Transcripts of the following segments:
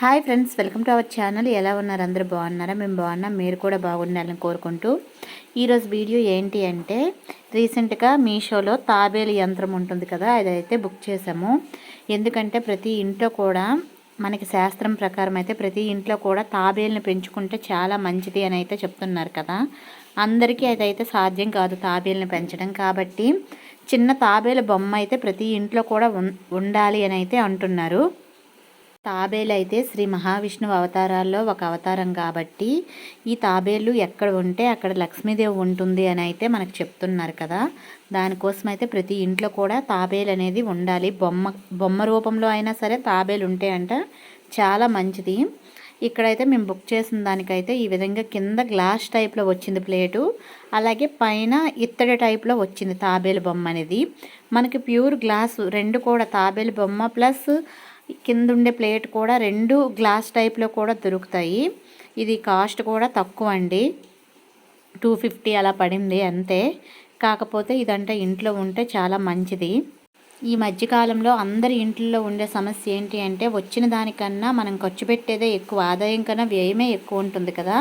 Hi friends welcome to our channel. ఎలా ఉన్నారు? అందరూ బాగున్నారా? మేము బాగున్నాం. మీరు కూడా బాగుండాలని కోరుకుంటూ ఈరోజు వీడియో ఏంటి అంటే రీసెంట్గా మీషోలో తాబేలు యంత్రం ఉంటుంది కదా అదైతే బుక్ చేసాము ఎందుకంటే ప్రతి ఇంట్లో కూడా మనకి శాస్త్రం ప్రకారం అయితే ప్రతి ఇంట్లో కూడా తాబేలుని పెంచుకుంటే చాలా మంచిది అని అయితే చెప్తున్నారు కదా. అందరికీ అదైతే సాధ్యం కాదు తాబేలుని పెంచడం. కాబట్టి చిన్న తాబేలు బొమ్మ అయితే ప్రతి ఇంట్లో కూడా ఉండాలి అని అయితే అంటున్నారు. తాబేలు అయితే శ్రీ మహావిష్ణువు అవతారాల్లో ఒక అవతారం కాబట్టి ఈ తాబేలు ఎక్కడ ఉంటే అక్కడ లక్ష్మీదేవి ఉంటుంది అని అయితే మనకు చెప్తున్నారు కదా. దానికోసం అయితే ప్రతి ఇంట్లో కూడా తాబేలు అనేది ఉండాలి. బొమ్మ బొమ్మ రూపంలో అయినా సరే తాబేలు ఉంటే అంట చాలా మంచిది. ఇక్కడైతే మేము బుక్ చేసిన దానికైతే ఈ విధంగా కింద గ్లాస్ టైప్లో వచ్చింది ప్లేటు. అలాగే పైన ఇత్తడి టైప్లో వచ్చింది తాబేలు బొమ్మ అనేది. మనకి ప్యూర్ గ్లాసు రెండు కూడా తాబేలు బొమ్మ ప్లస్ కింద ఉండే ప్లేట్ కూడా రెండు గ్లాస్ టైప్లో కూడా దొరుకుతాయి. ఇది కాస్ట్ కూడా తక్కువ అండి టూ ఫిఫ్టీ అలా పడింది అంతే. కాకపోతే ఇదంటే ఇంట్లో ఉంటే చాలా మంచిది. ఈ మధ్యకాలంలో అందరి ఇంట్లో ఉండే సమస్య ఏంటి అంటే వచ్చిన దానికన్నా మనం ఖర్చు పెట్టేదే ఎక్కువ ఆదాయం కన్నా వ్యయమే ఎక్కువ ఉంటుంది కదా.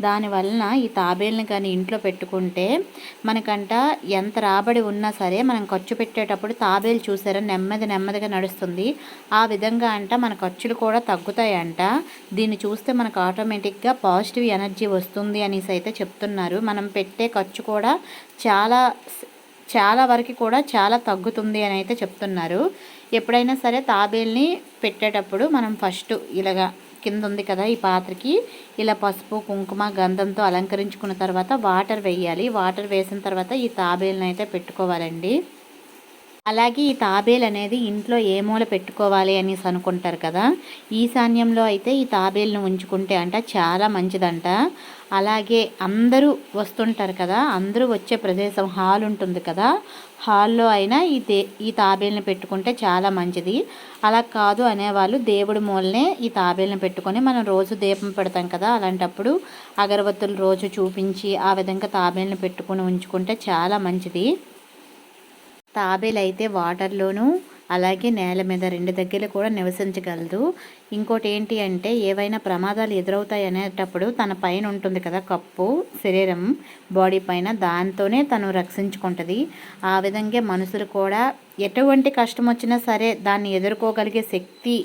దానివలన ఈ తాబేళ్ళని కానీ ఇంట్లో పెట్టుకుంటే మనకంట ఎంత రాబడి ఉన్నా సరే మనం ఖర్చు పెట్టేటప్పుడు తాబేలు చూసారా నెమ్మది నెమ్మదిగా నడుస్తుంది. ఆ విధంగా అంట మన ఖర్చులు కూడా తగ్గుతాయంట. దీన్ని చూస్తే మనకు ఆటోమేటిక్గా పాజిటివ్ ఎనర్జీ వస్తుంది అనేసి అయితే చెప్తున్నారు. మనం పెట్టే ఖర్చు కూడా చాలా చాలా వరకు కూడా చాలా తగ్గుతుంది అని అయితే చెప్తున్నారు. ఎప్పుడైనా సరే తాబేల్ని పెట్టేటప్పుడు మనం ఫస్ట్ ఇలాగా కింద ఉంది కదా ఈ పాత్రకి ఇలా పసుపు కుంకుమ గంధంతో అలంకరించుకున్న తర్వాత వాటర్ వేయాలి. వాటర్ వేసిన తర్వాత ఈ తాబేల్ని అయితే పెట్టుకోవాలండి. అలాగే ఈ తాబేలు అనేది ఇంట్లో ఏ మూల పెట్టుకోవాలి అనేసి అనుకుంటారు కదా ఈశాన్యంలో అయితే ఈ తాబేలును ఉంచుకుంటే అంట చాలా మంచిదంట. అలాగే అందరూ వస్తుంటారు కదా అందరూ వచ్చే ప్రదేశం హాల్ ఉంటుంది కదా హాల్లో అయినా ఈ దే ఈ తాబేలుని పెట్టుకుంటే చాలా మంచిది. అలా కాదు అనేవాళ్ళు దేవుడి మూలనే ఈ తాబేలుని పెట్టుకొని మనం రోజు దీపం పెడతాం కదా అలాంటప్పుడు అగరబత్తులు రోజు చూపించి ఆ విధంగా తాబేలుని పెట్టుకొని ఉంచుకుంటే చాలా మంచిది. తాబేలు అయితే వాటర్లోనూ అలాగే నేల మీద రెండు దగ్గర కూడా నివసించగలదు. ఇంకోటి ఏంటి అంటే ఏవైనా ప్రమాదాలు ఎదురవుతాయి అనేటప్పుడు తన పైన ఉంటుంది కదా కప్పు. శరీరం బాడీ పైన దాంతోనే తను రక్షించుకుంటుంది. ఆ విధంగా మనుషులు కూడా ఎటువంటి కష్టం వచ్చినా సరే దాన్ని ఎదుర్కోగలిగే శక్తి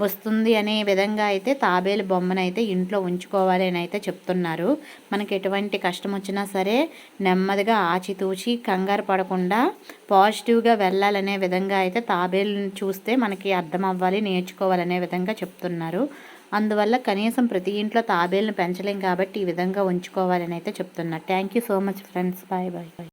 వస్తుంది అనే విధంగా అయితే తాబేలు బొమ్మను అయితే ఇంట్లో ఉంచుకోవాలి అని అయితే చెప్తున్నారు. మనకి ఎటువంటి కష్టం వచ్చినా సరే నెమ్మదిగా ఆచితూచి కంగారు పడకుండా పాజిటివ్గా వెళ్ళాలనే విధంగా అయితే తాబేలుని చూస్తే మనకి అర్థం అవ్వాలి నేర్చుకోవాలనే విధంగా చెప్తున్నారు. అందువల్ల కనీసం ప్రతి ఇంట్లో తాబేలను పెంచలేం కాబట్టి ఈ విధంగా ఉంచుకోవాలని అయితే చెప్తున్నారు thank you so much friends bye bye